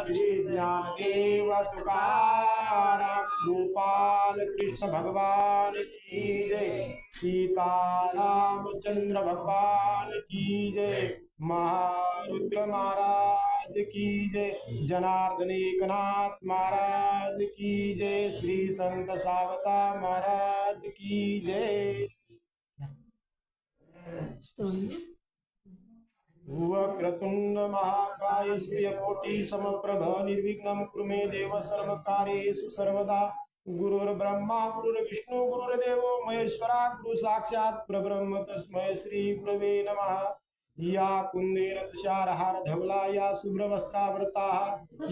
श्री ज्ञानदेव तुकाराम गोपाल कृष्ण भगवान की जय। सीतारामचंद्र भगवान की जय। महारुद्र महाराज की जय। जनार्दनिकनाथ महाराज की जय। श्री संत सावता महाराज की जय। वक्रतुंड महाकाय सूर्यकोटि समप्रभ निर्विघ्नं कृमे देव सर्वकार्येषु सर्वदा। गुरुर्ब्रह्मा गुरुर्विष्णु गुरुर्देवो महेश्वरा गुरु साक्षात् परब्रह्म। तस्मै श्री गुरवे नमः। या कुंदेन तुषारहार धवला या शुभ्रवस्त्रावृता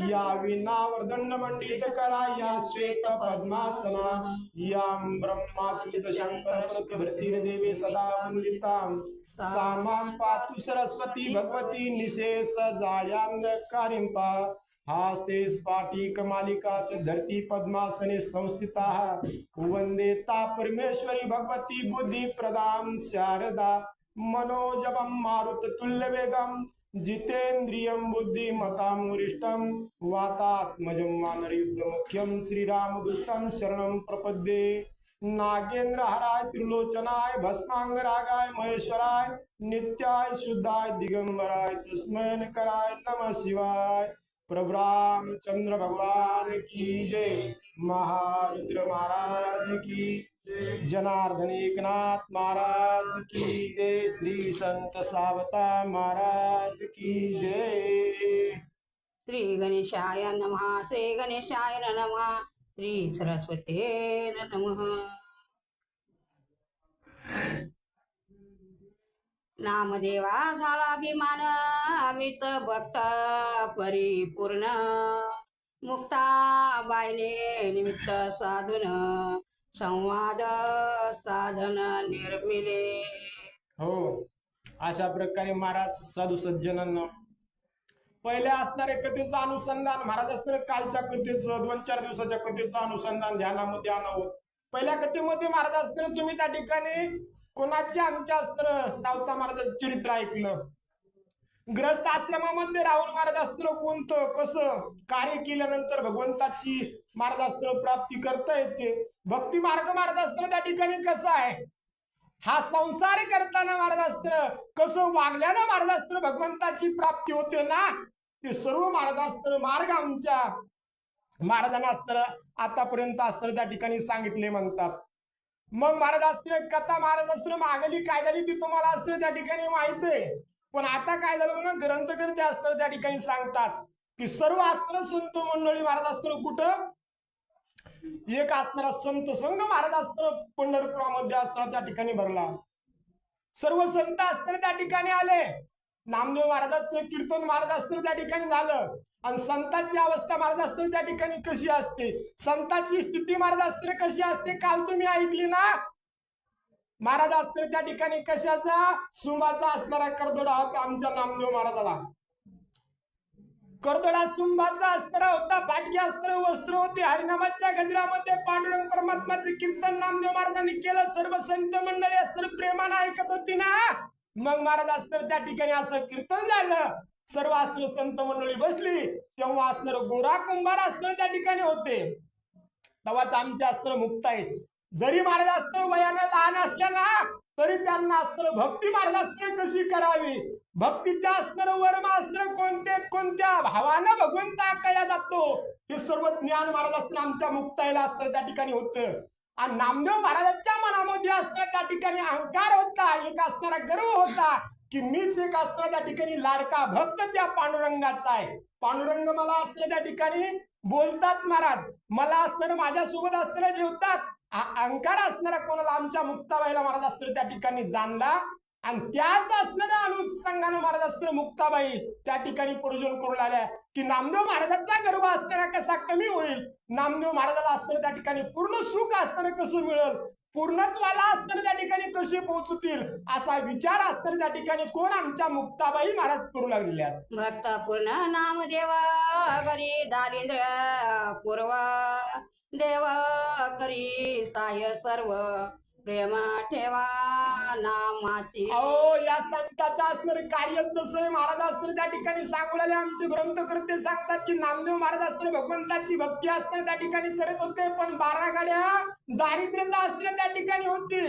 या वीणावर्दंडमंडित करा या श्वेत पद्मासना। यां ब्रह्माच्युत शंकर प्रभृतिर्देवी सदा वंदितां सामां पातु सरस्वती भगवती निशेष जाळ्यांधकारिं पा। हास्ते स्फाटिक मालिका च धरती पद्मासने संस्थिता। वंदे ता परमेश्वरी भगवती बुद्धि प्रदान शारदा। मनोजवं मारुत तुल्य जितेन्द्रियं बुद्धिमतां वरिष्ठं वातात्मजं वानरयुद्धमुख्यं श्रीरामदूतं शरणं प्रपद्ये। नागेंद्र हराय त्रिलोचनाय भस्मांगरागाय महेश्वराय नित्याय शुद्धाय दिगंबराय तस्मै कराय नमः शिवाय। प्रभु चंद्र भगवान की जय। महारुद्र महाराज की जनार्दन एकनाथ महाराज की जय श्री संत सावता महाराज की जय। श्री गणेशाय नमः श्री गणेशाय नमः श्री सरस्वते नमः। नामदेवा झाला अभिमान अमित भक्त परिपूर्ण मुक्ता बायले निमित्त साधून संवाद साधन निर्मिले. हो अशा प्रकारे महाराज साधू सज्जनांना पहिल्या असणाऱ्या कथेचं अनुसंधान महाराज असणारे कालच्या कथेचं दोन चार दिवसाच्या कथेचं अनुसंधान ध्यानामध्ये आणावं. पहिल्या कथेमध्ये महाराज असणारे तुम्ही त्या ठिकाणी कोणाचे आमच्या अस्त्र सावता महाराजांचं चरित्र ऐकलं? ग्रस्त आश्रमामध्ये राहून महाराज अस्त्र कोणतं कसं कार्य केल्यानंतर भगवंताची महाराज अस्त्र प्राप्ती करता येते. भक्ती मार्ग महाराज अस्त्र त्या ठिकाणी कसं आहे? हा संसार करताना महाराज अस्त्र कसं वागल्यानं महाराज अस्त्र भगवंताची प्राप्ती होते ना? ते सर्व महाराजास्त्र मार्ग आमच्या महाराजांना अस्त्र आतापर्यंत अस्त्र त्या ठिकाणी सांगितले म्हणतात. मग महाराज अस्त्र कथा महाराज अस्त्र मागली काय झाली ती तुम्हाला अस्त्र त्या ठिकाणी माहीत आहे. पण आता काय झालं म्हणून ग्रंथकर्ते अस्त्र त्या ठिकाणी सांगतात की सर्व अस्त्र संत मंडळी महाराज अस्त्र कुठं? एक असणारा संत संघ महाराज अस्त्र पंढरपुरामध्ये असताना त्या ठिकाणी भरला. सर्व संत अस्त्र त्या ठिकाणी आले. नामदेव महाराजांचं कीर्तन महाराज अस्त्र त्या ठिकाणी झालं. आणि संतांची अवस्था महाराज अस्त्र त्या ठिकाणी कशी असते? संतांची स्थिती महाराज अस्त्र कशी असते? काल तुम्ही ऐकली ना? महाराज अस्त्र त्या ठिकाणी कशाचा? सुंबाचा असणारा करदोडा होता आमच्या नामदेव महाराजाला. करदोडा सुंबाचा अस्त्र होता फाटके अस्त्र वस्त्र होते. हरिनामाच्या गजरामध्ये पांडुरंग परमात्माचे कीर्तन नामदेव महाराजांनी केलं. सर्व संत मंडळी अस्त्र प्रेमानं ऐकत होती ना? मग महाराज अस्त्र त्या ठिकाणी असं कीर्तन झालं. सर्व अस्त्र संत मंडळी बसली. तेव्हा असणार गोरा कुंभार अस्त्र त्या ठिकाणी होते. तेव्हाच आमचे अस्त्र मुक्त आहेत. जरी मार्गास्त्र वयानं लहान असल्या ना तरी त्यांना अस्त्र भक्ती मार्गास्त्र कशी करावी? भक्तीच्या अस्त्र वर्मास्त्र कोणते कोणत्या भावानं भगवंता कळल्या जातो? हे सर्व ज्ञान महाराजास्त्र आमच्या मुक्ताईला अस्त्र त्या ठिकाणी होतं. आणि नामदेव महाराजांच्या मनामध्ये अस्त्र त्या ठिकाणी अहंकार होता एक असणारा गर्व होता की मीच एक अस्त्र त्या ठिकाणी लाडका भक्त त्या पांडुरंगाचा आहे. पांडुरंग मला असलं त्या ठिकाणी बोलतात महाराज. मला असणारं माझ्यासोबत असणारं जेवतात अहंकार असणारा कोणाला आमच्या मुक्ताबाईला महाराज अस्त्र त्या ठिकाणी जाणला. आणि त्याच असणाऱ्या अनुषंगानं महाराज अस्त्र मुक्ताबाई त्या ठिकाणी प्रयोजन करू लागल्या. की नामदेव महाराजांचा गर्भ असणारा कसा कमी होईल? नामदेव महाराजाला असणारं त्या ठिकाणी पूर्ण सुख असताना कसं मिळेल? पूर्णत्वाला असताना त्या ठिकाणी कसे पोहोचतील? असा विचार असताना त्या ठिकाणी कोण आमच्या मुक्ताबाई महाराज करू लागलेल्या? भक्त पूर्ण नामदेवा करी पूर्व. देव करी साय सर्व. प्रेम ठेवा नामाची. अहो या संताचं असणारं कार्य तसं आहे. महाराज असतं त्या ठिकाणी सांगू लागले. आमचे ग्रंथकर्ते सांगतात की नामदेव महाराज असताना भगवंताची भक्ती असणार त्या ठिकाणी करत होते पण बारा गाड्या दारिद्र्यता असणार त्या ठिकाणी होती.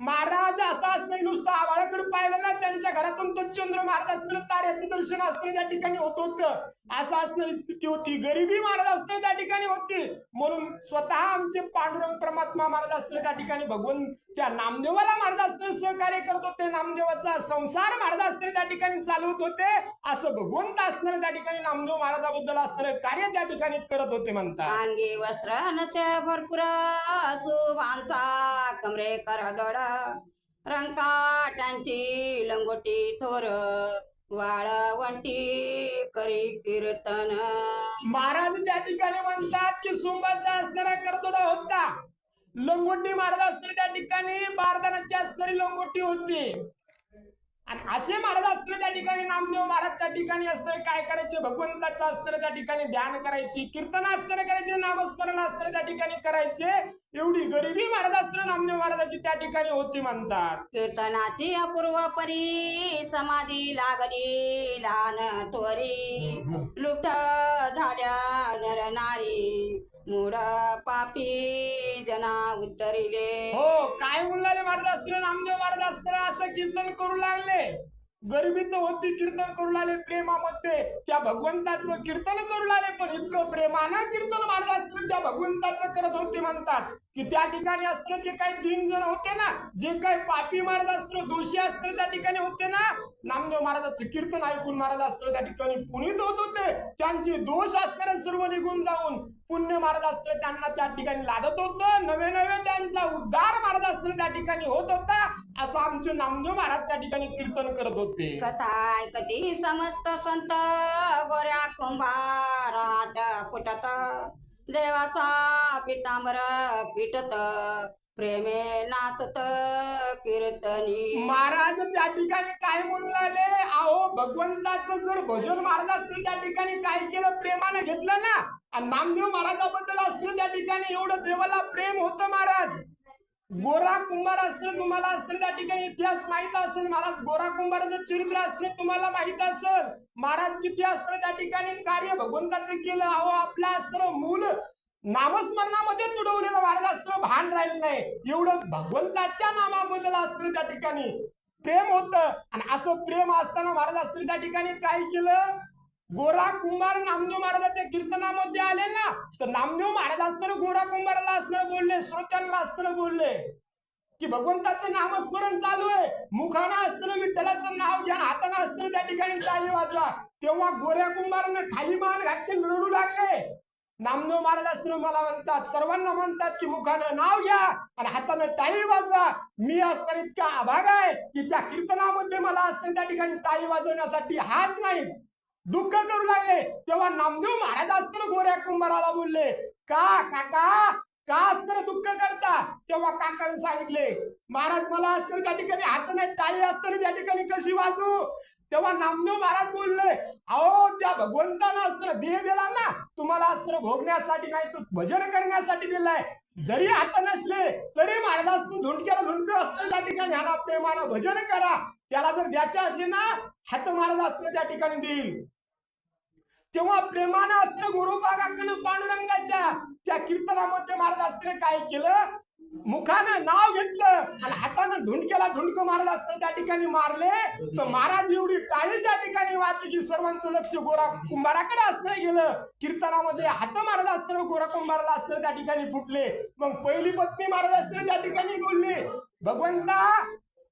महाराज असं नाही नुसतं आवाळाकडे पाहिलं ना त्यांच्या घरातून तो चंद्र महाराज असताना ताऱ्याचं दर्शन असताना त्या ठिकाणी होत होतं. असं असणारी स्थिती होती गरिबी महाराज असताना त्या ठिकाणी होती. म्हणून स्वतः आमचे पांडुरंग परमात्मा महाराज असताना त्या ठिकाणी भगवंत त्या नामदेवाला महाराज असताना सहकार्य करत होते नामदेवाचा संसार महाराज असताना त्या ठिकाणी चालवत होते. असं भगवंत असताना त्या ठिकाणी नामदेव महाराजाबद्दल असणारं कार्य त्या ठिकाणी करत होते म्हणतात. अंगी वस्त्र नसे भरपूर शुभांचा कमरे करदोड रंकाट्यांची लंगोटी थोर वाळवंटी करी कीर्तन. महाराज त्या ठिकाणी म्हणतात की सुंबाचा असणारा करदोडा होता. लंगोटी महाराज असणारी त्या ठिकाणी बारदानाची असणारी लंगोटी होती. आणि असे महाराज असताना त्या ठिकाणी नामदेव महाराज त्या ठिकाणी असताना काय करायचे? भगवंताचं असताना त्या ठिकाणी ध्यान करायची कीर्तन असताना करायचे नामस्मरण असताना त्या ठिकाणी करायचे. एवढी गरिबी महाराज असताना नामदेव महाराजाची त्या ठिकाणी होती म्हणतात. कीर्तनाची अपूर्व परी समाधी लागली लहान त्वरी. लुप्त झाल्या नर. नारी पापी जना उद्धरिले. हो काय म्हणले महाराज नामदेव महाराज असं कीर्तन करू लागले. गरिबी होती कीर्तन करू लागले प्रेमामध्ये. त्या भगवंताचं कीर्तन करू लागले पण इतकं प्रेमानं कीर्तन महाराज त्या भगवंताचं करत होते म्हणतात. की त्या ठिकाणी अस्त्र जे काही तीन जण होते ना जे काही पापी महाराज अस्त्र दोषी अस्त्र त्या ठिकाणी होते ना नामदेव महाराजाचं कीर्तन ऐकून महाराज अस्त्र त्या ठिकाणी पुनीत होत होते. त्यांचे दोष असणारे सर्व निघून जाऊन पुण्य महाराज अस्त्र त्यांना त्या ठिकाणी लादत होतं. नवे नवे त्यांचा उद्धार महाराज अस्त्र त्या ठिकाणी होत होता. असं आमचे नामदेव महाराज त्या ठिकाणी कीर्तन करत होते. कथा ऐकती समस्त संत गोऱ्या कुंभारात कुटत देवाचा पितांबर पिटत. प्रेमे नाचत कीर्तनी. महाराज त्या ठिकाणी काय म्हणून लागले अहो भगवंताचं जर भजन महाराज असतील त्या ठिकाणी काय केलं? प्रेमाने घेतलं ना? आणि नामदेव महाराजाबद्दल असतील त्या ठिकाणी एवढं देवाला प्रेम होतं महाराज. गोरा कुंभार असतील तुम्हाला असतील त्या ठिकाणी इतिहास माहीत असेल. महाराज गोरा कुंभाराचं चरित्र असतील तुम्हाला माहीत असेल. महाराज किती असतं त्या ठिकाणी कार्य भगवंताचं केलं. अहो आपलं असतं मूल नामस्मरणामध्ये तुडवलेलं महाराज असतं भान राहिलं नाही. एवढं भगवंताच्या नामाबद्दल असतं त्या ठिकाणी. प्रेम होतं. आणि असं प्रेम असताना महाराज असतील त्या ठिकाणी काय केलं? गोरा कुंभार नामदेव महाराजाच्या कीर्तनामध्ये आले ना तर नामदेव महाराज असताना गोरा कुंभाराला असताना बोलले श्रोत्यांना असताना बोलले की भगवंताचं नामस्मरण चालू आहे. मुखानं असताना विठ्ठलाचं नाव घ्या हाताना असताना त्या ठिकाणी टाळी वाजवा. तेव्हा गोऱ्या कुंभारानं खाली मान घातले रडू लागले. नामदेव महाराज असताना मला म्हणतात सर्वांना म्हणतात की मुखानं नाव घ्या आणि हातानं टाळी वाजवा. मी असताना इतका आभाग आहे की त्या कीर्तनामध्ये मला असताना त्या ठिकाणी टाळी वाजवण्यासाठी हात नाही दुःख करू लागले. तेव्हा नामदेव महाराज असताना गोऱ्या कुंभाराला बोलले का काका? का असताना दुःख करता? तेव्हा काकाने सांगितले महाराज मला असताना त्या ठिकाणी हात नाही टाळी असताना त्या ठिकाणी कशी वाजू? तेव्हा नामदेव महाराज बोलले अहो त्या भगवंतानं असताना देह दिला ना तुम्हाला अस्त्र भोगण्यासाठी नाही तर भजन करण्यासाठी दिलाय. जरी हात नसले तरी महाराज धुंडक्याला धुंडक असतं त्या ठिकाणी ह्याला प्रेमाला भजन करा. त्याला जर द्यायचे असले ना हात महाराज असतं त्या ठिकाणी देईल. तेव्हा प्रेमानं असतं गुरुबागाकडे पांडुरंगाच्या त्या कीर्तनामध्ये महाराज असताना काय केलं? मुखानं नाव घेतलं आणि हातानं धुंडकेला धुंडक महाराज असताना त्या ठिकाणी मारले. तर महाराज एवढी टाळी त्या ठिकाणी वाटली की सर्वांचं लक्ष गोरा कुंभाराकडे असताना गेलं. कीर्तनामध्ये हात महाराज असताना गोरा कुंभाराला असताना त्या ठिकाणी फुटले. मग पहिली पत्नी महाराज असताना त्या ठिकाणी बोलली भगवंता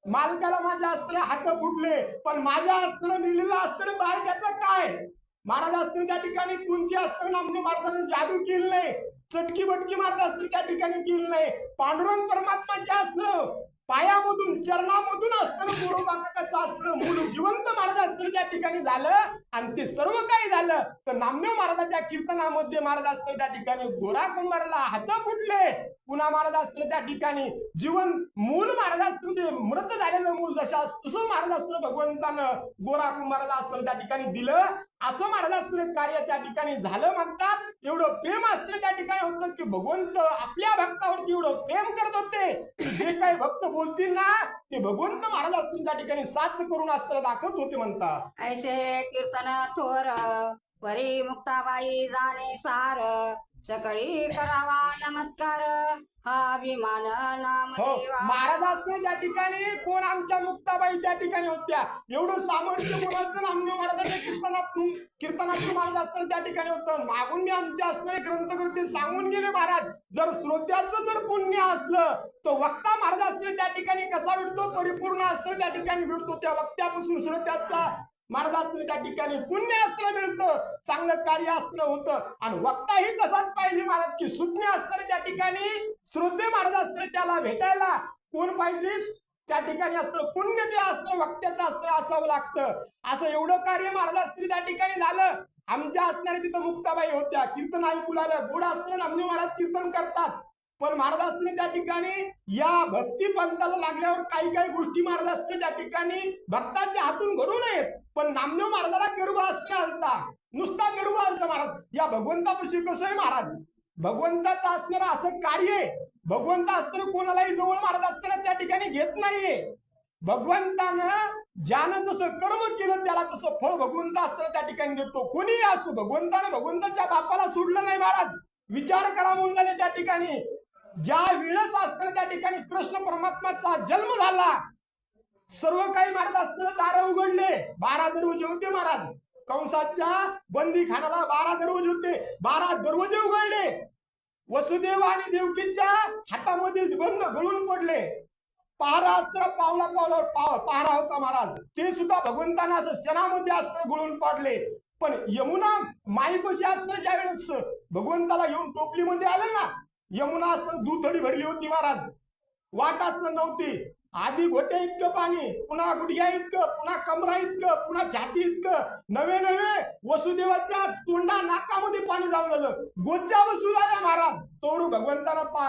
मालकाला माझ्या अस्त्र हात फुटले पण माझ्या अस्त्र मिळलेलं अस्त्र बाळ त्याचं काय? महाराज असतील त्या ठिकाणी कुंती असताना नामदेव महाराजांनी जादू केली नाही. चटकी बटकी महाराज असतील त्या ठिकाणी केली नाही. पांडुरंग परमात्माच्या अस्त्र पायामधून चरणामधून असताना गोरोबाकाचं असतं मूल जिवंत महाराज असतं त्या ठिकाणी झालं. आणि ते सर्व काही झालं. तर नामदेव महाराजाच्या कीर्तनामध्ये महाराज असतं त्या ठिकाणी गोरा कुंभाराला हात फुटले. पुन्हा महाराज असतं त्या ठिकाणी जीवन मूल महाराज असतं ते मृत झालेलं मूल जशा तसं महाराज असतं भगवंतानं गोरा कुंभाराला असतं त्या ठिकाणी दिलं. असं महाराजास्त्र कार्य त्या ठिकाणी झालं म्हणतात. एवढं प्रेम असतं त्या ठिकाणी होतं की भगवंत आपल्या भक्तावरती एवढं प्रेम करत होते. जे काही भक्त बोलतील ना? ते भगवंत महाराज असतील त्या ठिकाणी. साच करून अस्त्र दाखवत होते म्हणतात. ऐसे कीर्तन थोर परी मुक्ताबाई जाणे सार सकळी करावा नमस्कार. हा विमान नाम हो देवा महाराज असते त्या ठिकाणी कोण आमच्या मुक्ताबाई त्या ठिकाणी होत्या? एवढं सामर्थ्य कोणाचं नामदेव महाराजांच्या कीर्तनातून कीर्तनातून महाराज असताना त्या ठिकाणी होतं. मागून मी आमचे असणारे ग्रंथकर्ते सांगून गेले महाराज. जर श्रोत्याचं जर पुण्य असलं तर वक्ता महाराज असणे त्या ठिकाणी कसा भेटतो? परिपूर्ण असतं त्या ठिकाणी भेटतो. त्या वक्त्यापासून श्रोत्याचा मार्गास्त्र त्या ठिकाणी पुण्य अस्त्र मिळतं चांगलं कार्य अस्त्र होतं. आणि वक्ताही तसाच पाहिजे महाराज की सुज्ञास्त्र त्या ठिकाणी श्रोते मार्गास्त्र त्याला भेटायला कोण पाहिजे? त्या ठिकाणी अस्त्र पुण्य ते अस्त्र वक्त्याचं अस्त्र असावं लागतं. असं एवढं कार्य महाराजास्त्री त्या ठिकाणी झालं. आमच्या असणाऱ्या तिथं मुक्ताबाई होत्या. कीर्तन ऐकू लागल्या. गोड असतं नामदेव महाराज कीर्तन करतात. पण महाराज त्या ठिकाणी या भक्ती पंथाला लागल्यावर काही काही गोष्टी महाराज असते त्या ठिकाणी भक्तांच्या हातून घडू नयेत. पण नामदेव महाराजाला गर्भ अस्त्र आलता. नुसता गर्भ आलता महाराज. या भगवंतापाशी कसं आहे महाराज? भगवंताचं असणारं असं कार्य भगवंत असताना कोणालाही जवळ महाराज असताना त्या ठिकाणी घेत नाहीये. भगवंतानं ज्यानं जसं कर्म केलं त्याला तसं फळ भगवंत असताना त्या ठिकाणी देतो. कोणीही असो भगवंतानं भगवंताच्या बापाला सोडलं नाही महाराज. विचार करा म्हणून त्या ठिकाणी. ज्या वेळेस असताना त्या ठिकाणी कृष्ण परमात्माचा जन्म झाला सर्व काही महाराज असताना दार उघडले बारा दरवाजे होते महाराज. कंसाच्या बंदी खानाला बारा दरवाजे होते. बारा दरवाजे उघडले. वसुदेव आणि देवकीच्या हातामधील बंद गळून पडले. पहारा अस्त्र पावला पावलावर पाव पहारा होता महाराज. ते सुद्धा भगवंतांना असं क्षणामध्ये अस्त्र गळून पडले. पण यमुना माईपशी अस्त्र ज्या वेळेस भगवंताला घेऊन टोपलीमध्ये आलं ना यमुना अस्त्र दुथडी भरली होती महाराज. वाट असणं नव्हती. आधी गोट्या इतकं पाणी पुन्हा गुडघ्या इतकं पुन्हा कमरा इतकं पुन्हा छाती इतकं. नवे नवे वसुदेवाच्या तोंडा नाकामध्ये पाणी जाऊन गोच्या बसू झाल्या महाराज. तोरू भगवंतानं पा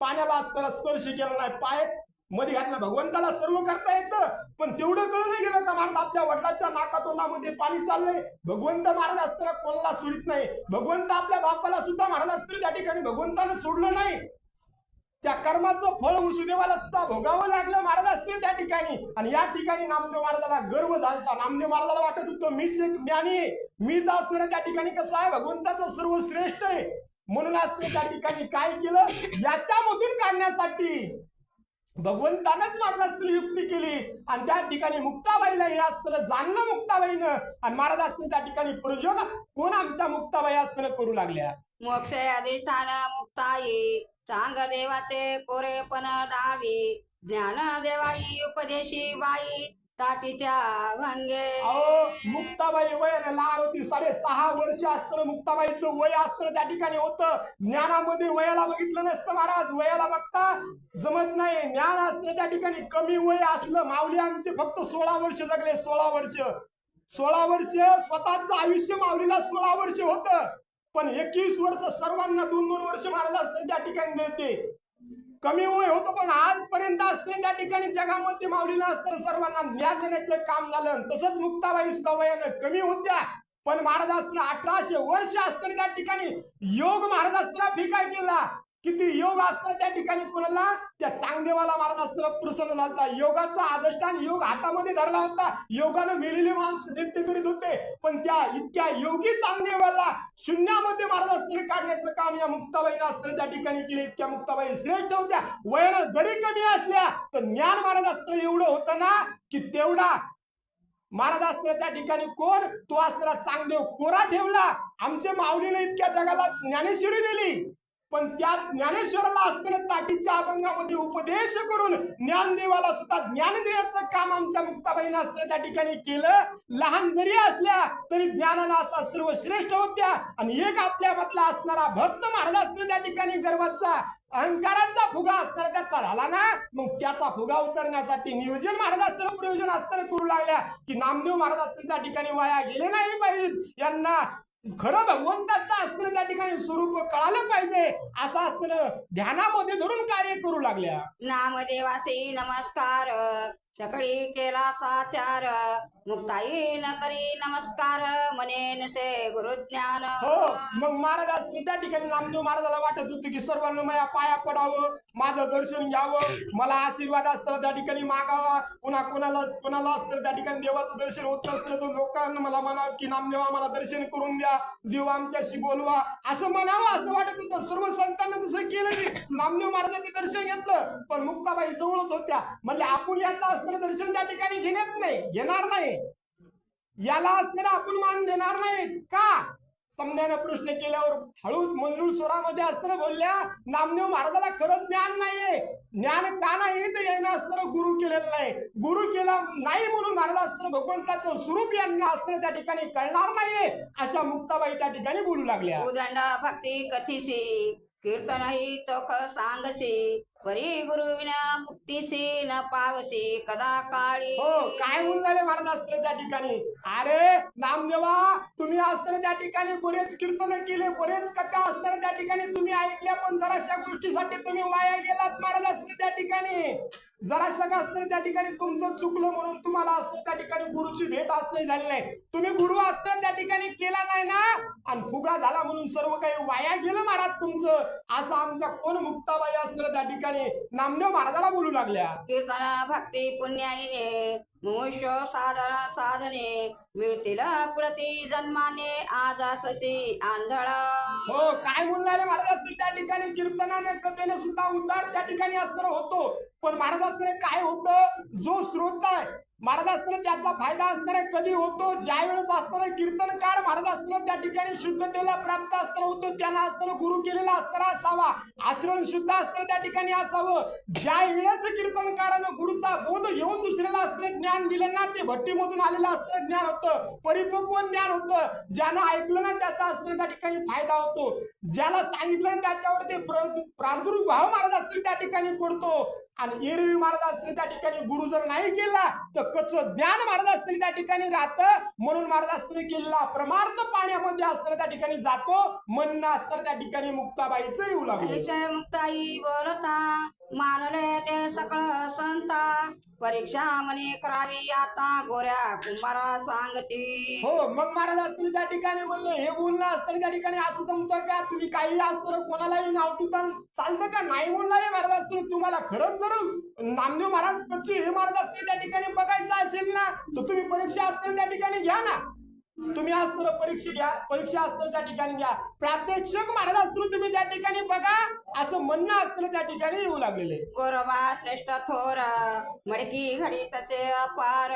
पाण्याला असताना स्पर्श केला नाही. पाय मध्ये घातला भगवंताला सर्व करता येतं पण तेवढं कळून नाही गेलं का महाराज आपल्या वडिलाच्या नाकातोंडामध्ये पाणी चाललंय? भगवंत महाराज असताना कोणाला सोडित नाही. भगवंत आपल्या बापाला सुद्धा महाराज असताना त्या ठिकाणी भगवंतानं सोडलं नाही. त्या कर्माचं फळ वसुदेवाला सुद्धा भोगावं लागलं महाराज असतील त्या ठिकाणी. आणि या ठिकाणी नामदेव महाराजाला गर्व झालता. नामदेव महाराजाला वाटत होतं मीच एक ज्ञानी मीच असणार त्या ठिकाणी कसं आहे? भगवंताचं सर्व श्रेष्ठ आहे. म्हणून असतं त्या ठिकाणी काय केलं? याच्यामधून काढण्यासाठी भगवंतानच महाराज युक्ती केली. आणि त्या ठिकाणी मुक्ताबाईला हे असतं जाणलं मुक्ताबाईनं. आणि महाराज त्या ठिकाणी प्रयोजन कोण आमच्या मुक्ताबाई असताना करू लागल्या? मोक्ष अधिष्ठान मुक्ताई. चांग देवाचे कोरेपण दावी. ज्ञान देवाई उपदेशी बाई. ताटीच्या भंगे अहो मुक्ताबाई वयाने लहान होती साडे सहा वर्ष असताना मुक्ताबाईचं वय असताना त्या ठिकाणी होतं. ज्ञानामध्ये वयाला बघितलं नसतं महाराज वयाला बघता जमत नाही. ज्ञान असतं त्या ठिकाणी कमी वय असलं माऊली आमचे फक्त सोळा वर्ष जगले सोळा वर्ष. सोळा वर्ष स्वतःचं आयुष्य माऊलीला सोळा वर्ष होतं. पण एकवीस वर्ष सर्वांना दोन दोन वर्ष महाराज असतं त्या ठिकाणी देते कमी वय होतो पण आजपर्यंत असते त्या ठिकाणी जगामध्ये माऊलीला असतं सर्वांना ज्ञान देण्याचं काम झालं. तसंच मुक्ताबाई सुद्धा वयानं कमी होत्या पण महाराज असताना अठराशे वर्ष असताना त्या ठिकाणी योग महाराज असताना फिकाय केला. किती योग असताना त्या ठिकाणी कोणाला? त्या चांगदेवाला महाराज असताना प्रसन्न झालता. योगाचा आदर्शान योग हातामध्ये धरला होता. योगानं मेलेले माणसं नृत्य करीत होते. पण त्या इतक्या योगी चांगदेवाला शून्यामध्ये महाराज असताना काढण्याचं काम या मुक्ताबाईनं असताना त्या ठिकाणी केले. इतक्या मुक्ताबाई श्रेष्ठ होत्या. वयानं जरी कमी असल्या तर ज्ञान महाराज असताना एवढं होतं ना की तेवढा महाराज असताना त्या ठिकाणी कोण? तो असताना चांगदेव कोरा ठेवला. आमच्या माऊलीने इतक्या जगाला ज्ञानेश्वरी दिली पण त्या ज्ञानेश्वराला असताना ताटीच्या अभंगामध्ये उपदेश करून ज्ञानदेवाला सुद्धा ज्ञान देण्याचं काम आमच्या मुक्ताबाईने असताना त्या ठिकाणी केलं. लहान जरी असल्या तरी ज्ञानाला असा सर्वश्रेष्ठ होत्या. आणि एक आपल्या मधला असणारा भक्त महाराज असताना त्या ठिकाणी गर्वाचा अहंकाराचा फुगा असताना त्याचा झाला ना मग त्याचा फुगा उतरण्यासाठी नियोजन महाराज असताना प्रयोजन असताना करू लागल्या की नामदेव महाराज असताना त्या ठिकाणी वाया गेले नाही पाहिजेत यांना खरं भगवंताचं असणं त्या ठिकाणी स्वरूप कळालं पाहिजे असं असणं ध्यानामध्ये धरून कार्य करू लागल्या. नामदेवासी नमस्कार. सकळी केला साचार मुक्ताई न करी नमस्कार मने गुरु गुरुज्ञान. हो मग महाराज असताना त्या ठिकाणी नामदेव महाराजाला वाटत होतं की सर्वांना माझ्या पाया पडावं माझं दर्शन घ्यावं मला आशीर्वाद असताना त्या ठिकाणी मागावा. पुन्हा कोणाला कोणाला असतं त्या ठिकाणी देवाचं दर्शन होत नसलं तर लोकांना मला म्हणावं की नामदेव आम्हाला दर्शन करून द्या देव आमच्याशी बोलवा. असं म्हणावं असं वाटत होतं. सर्व संतांना तसं केलं की नामदेव महाराजांचे दर्शन घेतलं पण मुक्ताबाई जवळच होत्या. म्हणजे आपण याचं असताना दर्शन त्या ठिकाणी घेण्यात नाही घेणार नाही. याला असताना आपण मान देणार नाही का? समजाने प्रश्न केल्यावर हळूच मंजूळ स्वरामध्ये असताना बोलल्या नामदेव महाराजाला खरं ज्ञान नाहीये. ज्ञान का नाही? तर यानं असताना गुरु केलेलं नाही. गुरु केला नाही म्हणून महाराज असताना भगवंताचं स्वरूप यांना असताना त्या ठिकाणी कळणार नाहीये. अशा मुक्ताबाई त्या ठिकाणी बोलू लागल्या. उदंड भक्ती कीर्तन कीर्तनही तोख सांगसी परी गुरु विना मुक्तीसी न पावसी कदा काळी हो काय म्हणून झाले महाराज असताना त्या ठिकाणी? अरे नामदेवा तुम्ही असताना त्या ठिकाणी बरेच कीर्तन केले बरेच कथा असताना त्या ठिकाणी तुम्ही ऐकल्या पण जराशा गोष्टीसाठी तुम्ही वाया गेलात महाराज असताना त्या ठिकाणी. जरा सगळं असताना त्या ठिकाणी तुमचं चुकलं म्हणून तुम्हाला असताना त्या ठिकाणी गुरुची भेट असणे झाली नाही. तुम्ही गुरु असताना त्या ठिकाणी केला नाही ना? आणि फुगा झाला म्हणून सर्व काही वाया गेलं महाराज तुमचं. असं आमच्या कोण मुक्ताबाई असताना त्या ठिकाणी? नामदेव महाराजाला बोलू लागल्या. कीर्तन भक्ती पुण्याईने मुमुष्य साधन साधने मिळतील प्रति जन्माने आजाससी आंधळा. हो काय बोलणारे महाराज असतील त्या ठिकाणी? कीर्तनाने कथेने सुद्धा उद्धार त्या ठिकाणी असताना होतो. पण महाराज असताना काय होतं? जो स्रोत आहे महाराज असताना त्याचा फायदा असताना कधी होतो? ज्या वेळेस असताना कीर्तनकार महाराज असताना त्या ठिकाणी शुद्धतेला प्राप्त असताना होतो. त्यांना असताना गुरु केलेला असताना असावा. आचरण शुद्ध असताना त्या ठिकाणी असावं. ज्या वेळेस कीर्तनकारानं गुरुचा बोध घेऊन दुसऱ्याला असताना ज्ञान दिलं ना ते भट्टीमधून आलेलं असताना ज्ञान होतं. परिपक्व ज्ञान होतं. ज्यानं ऐकलं ना त्याचा असताना त्या ठिकाणी फायदा होतो. ज्याला सांगितलं त्याच्यावर ते प्रादुर्भाव महाराज असतील त्या ठिकाणी पडतो. आणि एरवी महाराज असतील त्या ठिकाणी गुरु जर नाही केला तर कच ज्ञान महाराज असतील त्या ठिकाणी राहतं. म्हणून महाराज असतील केलेला प्रमार्थ पाण्यामध्ये असताना त्या ठिकाणी जातो. म्हणणं असताना त्या ठिकाणी मुक्ताबाईचं येऊ लागले. मुक्ताई बोलता मानले ते सकळ संता. परीक्षा म्हणे करावी आता गोऱ्या कुंभारा सांगती हो मग महाराज असतील त्या ठिकाणी म्हणलं हे बोलणं असताना त्या ठिकाणी असं जमतं का? तुम्ही काही असतं कोणालाही नाव ठिकाण चालतं का? नाही बोलणारे महाराज असतील तुम्हाला खरंच जर नामदेव महाराज हे महाराज असतील त्या ठिकाणी बघायचं असेल ना तर तुम्ही परीक्षा असतील त्या ठिकाणी घ्या ना. तुम्ही असतं परीक्षा घ्या परीक्षा असतं त्या ठिकाणी घ्या. प्रात्यक्षिक महाराज असतील तुम्ही त्या ठिकाणी बघा असं म्हणणं असतं त्या ठिकाणी येऊ लागलेले गोरबा श्रेष्ठ थोर मडकी घडी तसे अपार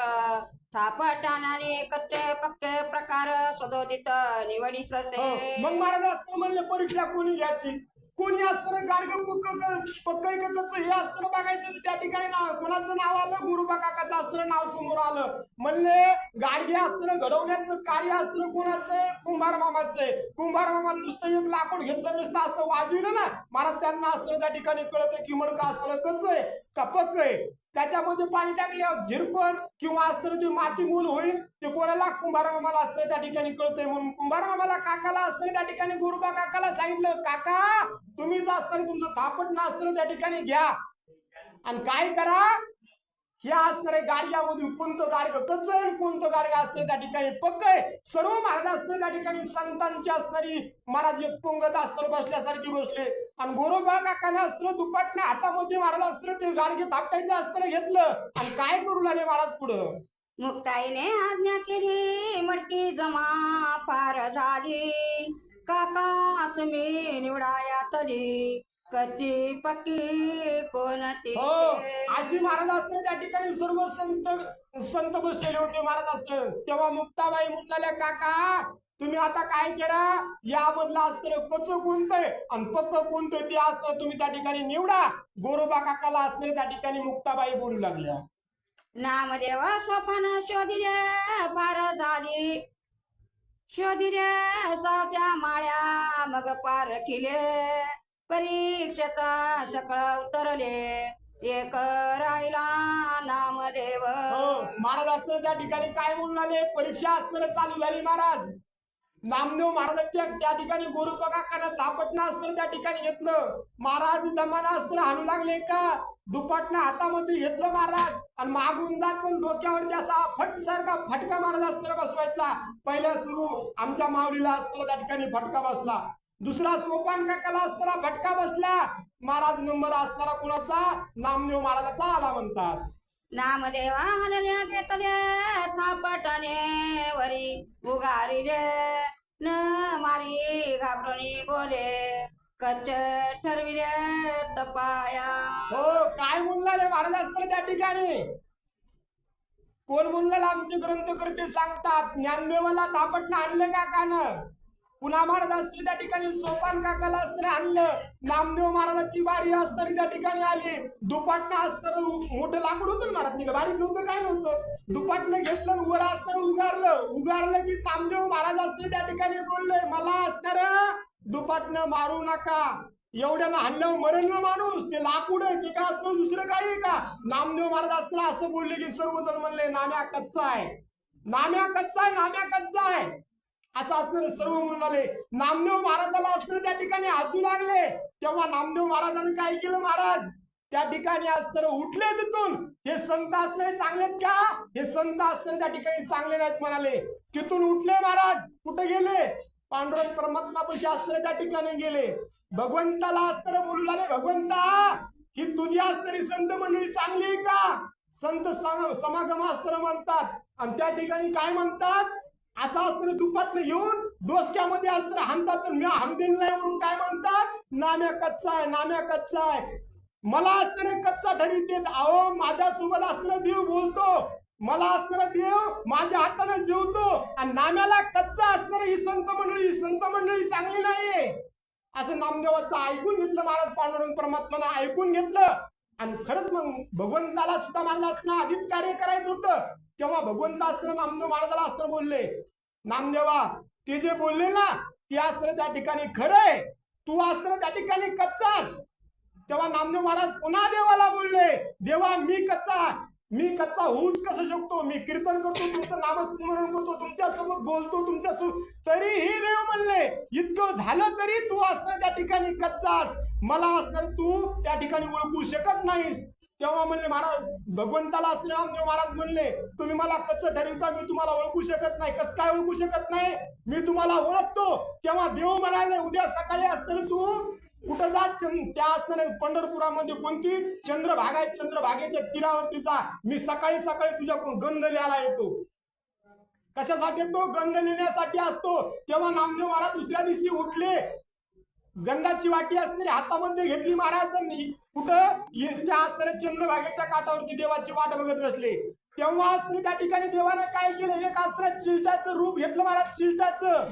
थापटाणारे कच्चे पक्के प्रकार सदोदित निवडीच हो, मग महाराज असतं म्हणले परीक्षा कोणी घ्यायची? कोणी अस्त्र गाडग पक्क पक्क एकच हे अस्त्र बघायचं त्या ठिकाणी नाव कोणाचं नाव आलं? गुरुबा काकाचं अस्त्र नाव समोर आलं. म्हणले गाडगे अस्त्र घडवण्याचं कार्य अस्त्र कोणाचं? कुंभार मामाचं कुंभार मामा नुसतं एक लाकूड घेतलं नुसतं असं वाजविलं ना. महाराज त्यांना अस्त्र त्या ठिकाणी कळतं की मडका असतं कच आहे. का पक्क आहे. त्याच्यामध्ये पाणी टाकल्यावर झिरपण किंवा असतं ते माती मूल होईल. ते कोणाला? कुंभारमामाला असतं त्या ठिकाणी कळतंय म्हणून. कुंभारमामाला काकाला असतं त्या ठिकाणी. गुरुबा काकाला सांगितलं काका तुम्हीच असताना तुमचं थापट ना असतं त्या ठिकाणी घ्या. आणि काय करा? हे असणारे गाडग्यामधून कोणतं गाडगं? कच कोणतं गाडगं असतं त्या ठिकाणी? पक्क आहे सर्व महाराज असतं त्या ठिकाणी. संतांची असणारी महाराज एक पोंगत असतं बसल्यासारखी बसले. आणि गोरोबा काकाने असतं दुपाटने हातामध्ये महाराज असतं ते गाडगे थापटायचं असतं घेतलं आणि काय करू लागले महाराज पुढं? मुक्ताईने आज्ञा केली मडकी जमा फार झाली. काका तुम्ही निवडाया तरी. कच्ची पक्की कोणती हो अशी महाराज असतं त्या ठिकाणी सर्व संत संत बसलेले होते महाराज असतं तेव्हा मुक्ताबाई म्हटलेल्या काका तुम्ही आता काय करा यामधलं अस्त्र कच कोणतंय आणि पक्क कोणतं ते अस्त्र तुम्ही त्या ठिकाणी निवडा. गोरोबा काकाला अस्त्र त्या ठिकाणी मुक्ताबाई बोलू लागल्या. नामदेवा स्वप्न शोधिले पार झाली. शोधिले सावत्या माळ्या मग पार केले. परीक्षेत सकळ उतरले. एक राहिला नामदेव. हो महाराज अस्त्र त्या ठिकाणी काय म्हणून आले परीक्षा अस्त्र चालू झाली महाराज. नामदेव महाराजांच्या त्या ठिकाणी गोरोबा दापटणं अस्त्र त्या ठिकाणी घेतलं. महाराज दमाना अस्त्र हाणू लागले का? दुपटणं हातामध्ये घेतलं महाराज. आणि मागून जात डोक्यावरती असा फट सारखा फटका महाराज अस्त्र बसवायचा. पहिल्या सुरू आमच्या माऊलीला अस्त्र त्या ठिकाणी फटका बसला. दुसरा सोपान काकाला असताना फटका बसला. महाराज नंबर असताना कुणाचा? नामदेव महाराजाचा आला म्हणतात. नामदेवा हनल्या घेतले थापटने वरी उगारिले न मारी घाबरुनी बोले कच्च ठरविले तपाया हो काय म्हणलाले महाराज? असताना त्या ठिकाणी. कोण म्हणलं आमचे ग्रंथकर्ते सांगतात ज्ञानदेवाला तापटनं आणलं का कान? पुन्हा महाराज असताना त्या ठिकाणी सोपान काकाला अस्त्र आणलं. नामदेव महाराजाची बारी असताना त्या ठिकाणी आली. दुपाटनं अस्त्र मोठं लाकूड होतं महाराज नाही बारीक नव्हतं काय नव्हतं? दुपाटनं घेतलं वर अस्तर उगारलं. उगारलं की नामदेव महाराज असताना त्या ठिकाणी बोलले मला अस्त्र दुपाटनं मारू नका. एवढ्यानं हल्ल्यावर मरण ना माणूस. ते लाकूड आहे ते काय असतं दुसरं काही आहे का? नामदेव महाराज असताना असं बोलले की सर्वजण म्हणले नाम्या कच्चा आहे. नाम्या कच्चा आहे नाम्या कच्चा आहे. असं असणारे सर्व म्हणाले नामदेव महाराजाला असणारे त्या ठिकाणी हसू लागले. तेव्हा नामदेव महाराजांनी काय केलं महाराज? त्या ठिकाणी असणारे उठले तिथून. हे संत असणारे चांगले का? हे संत असणारे त्या ठिकाणी चांगले नाहीत म्हणाले. तिथून उठले महाराज. कुठे गेले? पांडुरंग परमात्मापाशी असणारे त्या ठिकाणी गेले. भगवंताला असणारे बोलू लागले भगवंता ही तुझी असणारी संत मंडळी चांगली आहे का? संत समागम असताना म्हणतात. आणि त्या ठिकाणी काय म्हणतात? असं असतं दुपाटनं येऊन डोसक्यामध्ये असतं हाणतात तर मी हाणू दिलं नाही म्हणून काय म्हणतात? नाम्या कच्चा आहे नाम्या कच्चा आहे मला असताना कच्चा ठरविते अहो माझ्या सोबत असताना देव बोलतो. मला असणारा देव माझ्या हाताने जेवतो. आणि नाम्याला कच्चा असणारा ही संत मंडळी संत मंडळी चांगली नाही असं नामदेवाचं ऐकून घेतलं महाराज पांडुरंग परमात्मानं ऐकून घेतलं. आणि खरंच मग भगवंताला सुद्धा महाराज असणं आधीच कार्य करायचं होतं. तेव्हा भगवंत अस्त्र नामदेव महाराजाला अस्त्र बोलले. नामदेवा ते जे बोलले ना ते अस्त्र त्या ठिकाणी खरंय तू अस्त्र त्या ठिकाणी कच्चास तेव्हा नामदेव महाराज पुन्हा देवाला बोलले देवा मी कच्चा मी कच्चा होऊच कसं शकतो? मी कीर्तन करतो तुमचं नामस्मरण करतो तुमच्यासोबत बोलतो तुमच्या तरीही देव म्हणले इतकं झालं तरी तू असणार त्या ठिकाणी कच्चास मला असणार तू त्या ठिकाणी ओळखू शकत नाहीस. तेव्हा म्हणले महाराज भगवंताला असले रामदेव महाराज म्हणले तुम्ही मला कसं ठरविता मी तुम्हाला ओळखू शकत नाही. कसं काय ओळखू शकत नाही? मी तुम्हाला ओळखतो. तेव्हा देव म्हणाले उद्या सकाळी असताना तू कुठं जा? चंद- त्या असताना पंढरपुरामध्ये कोणती? चंद्रभागा आहे चंद्रभागेच्या तीरावरती जा. मी सकाळी सकाळी तुझ्याकडून गंध लिहायला येतो. कशासाठी तो गंध लिहिण्यासाठी असतो. तेव्हा नामदेव महाराज दुसऱ्या दिवशी उठले. गंधाची वाटी असणारी हातामध्ये घेतली महाराजांनी. कुठं? ये- त्या असणाऱ्या चंद्रभागेच्या काठावरती देवाची वाट बघत बसले. तेव्हा असताना त्या ठिकाणी देवानं काय केलं? एक असताना चिलटाचं रूप घेतलं महाराज चिलटाचं.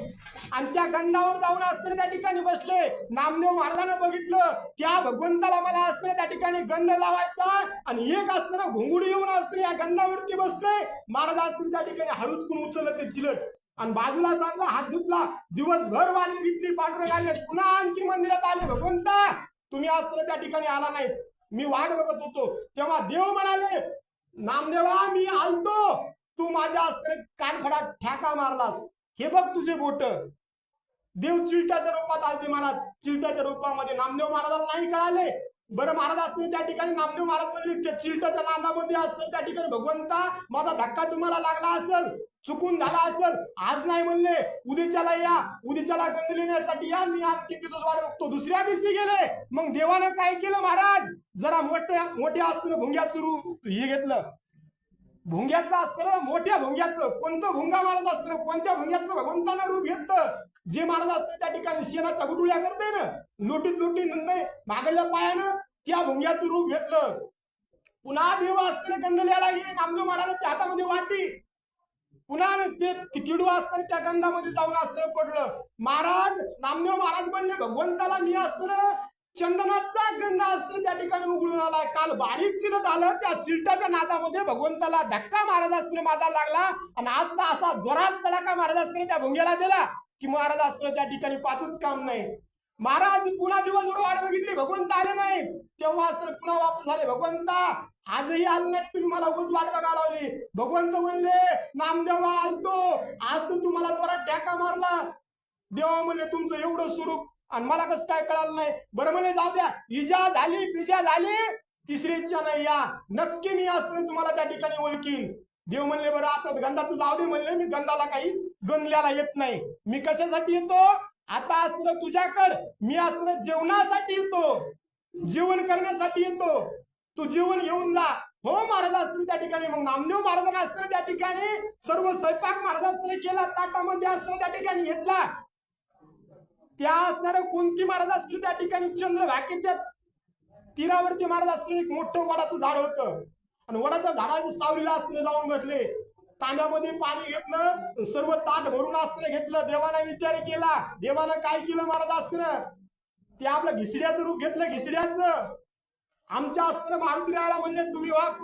आणि त्या गंधावर जाऊन असताना त्या ठिकाणी बसले. नामदेव महाराजानं बघितलं. त्या भगवंताला मला असताना त्या ठिकाणी गंध लावायचा. आणि एक असताना घोंगडी येऊन असताना या गंधावरती बसले. महाराज असताना त्या ठिकाणी हळूचकून उचललं ते चिलट. आणि बाजूला चालला हात धुतला. दिवसभर वाणी घेतली पांढरं घालले पुन्हा आणखी मंदिरात आले भगवंता. तुम्ही असताना त्या ठिकाणी आला नाही मी वाट बघत होतो. तेव्हा देव म्हणाले नामदेवा मी आलतो. तू माझ्या अस्त्र कानफडात ठ्याका मारलास. हे बघ तुझे बोट. देव चिलट्याच्या रूपात आलते महाराज. चिलट्याच्या रूपामध्ये नामदेव महाराजाला नाही कळाले. बरं महाराज असतील त्या ठिकाणी नामदेव महाराज म्हणले त्या चिलट्याच्या नांदामध्ये असतील त्या ठिकाणी भगवंता माझा धक्का तुम्हाला लागला असेल चुकून झाला असेल. आज नाही म्हणले उद्याच्याला या उद्याच्याला गंध लिहिण्यासाठी या मी आणखी तिथं वाट बघतो. दुसऱ्या दिवशी गेले. मग देवानं काय केलं महाराज? जरा मोठ्या मोठ्या असताना भुंग्याचं रूप हे घेतलं. भुंग्याचं असतं मोठ्या भुंग्याचं कोणतं भुंगा महाराज असतं कोणत्या भुंग्याचं भगवंतानं रूप घेतलं? जे महाराज असतं त्या ठिकाणी शेणाच्या गुटुळ्या करते ना लोटीत लोटी नंदे मागल्या पायानं त्या भुंग्याचं रूप घेतलं. पुन्हा देव असताना गंधल्याला गेले नामदेव महाराजांच्या हातामध्ये वाटी. पुन्हा ते किडू असताना त्या गंधामध्ये जाऊन असताना पडलं. महाराज नामदेव महाराज म्हणले भगवंताला मी असताना चंदनाचा गंध असताना त्या ठिकाणी उघडून आलाय. काल बारीक चिरट आलं त्या चिरटाच्या नादामध्ये भगवंताला धक्का महाराजास्त्र माझा लागला आणि आता असा जोरात तडाखा महाराजास्त्र त्या भोंग्याला दिला की महाराजास्त्र त्या ठिकाणी पाचच काम नाही. महाराज पुन्हा दिवसभर वाट बघितली भगवंत आले नाही तेव्हा अस्त्र पुन्हा वापस आले. भगवंता आजही आले नाही तुम्ही मला उच वाट बघा लावली. भगवंत म्हणले नामदेवा आलतो. आज तर तुम्हाला जोरात ढ्याका मारला. देवा म्हणले तुमचं एवढं स्वरूप आणि मला कसं काय कळालं नाही? बरं म्हणे जाऊ द्या. इजा झाली बिजा झाली. तिसरी इच्छा नाही या. नक्की मी असताना तुम्हाला त्या ठिकाणी ओळखीन. देव म्हणले बरं आता गंधाचं जाऊ दे म्हणले. मी गंधाला काही गंधल्याला येत नाही. मी कशासाठी येतो? आता असताना तुझ्याकड. मी असताना जेवणासाठी येतो. जेवण करण्यासाठी येतो. तू जेवण घेऊन जा. हो महाराज असताना त्या ठिकाणी. मग नामदेव महाराजांना असताना त्या ठिकाणी सर्व स्वयंपाक महाराज असताना केला. ताटामध्ये असताना त्या ठिकाणी घेतला. त्या असणाऱ्या कुंती महाराज असतील त्या ठिकाणी चंद्रभाकेच्या तीरावरती महाराज असतील एक मोठं वडाचं झाड होतं. आणि वडाच्या झाडाच्या सावलीला असताना जाऊन बसले. तांब्यामध्ये पाणी घेतलं सर्व ताट भरून असताना घेतलं. देवाना विचार केला. देवानं काय केलं महाराज अस्त्र ते आपलं घिसड्याचं रूप घेतलं घिसड्याचं. आमच्या अस्त्र मारुती राहायला म्हणले तुम्ही वा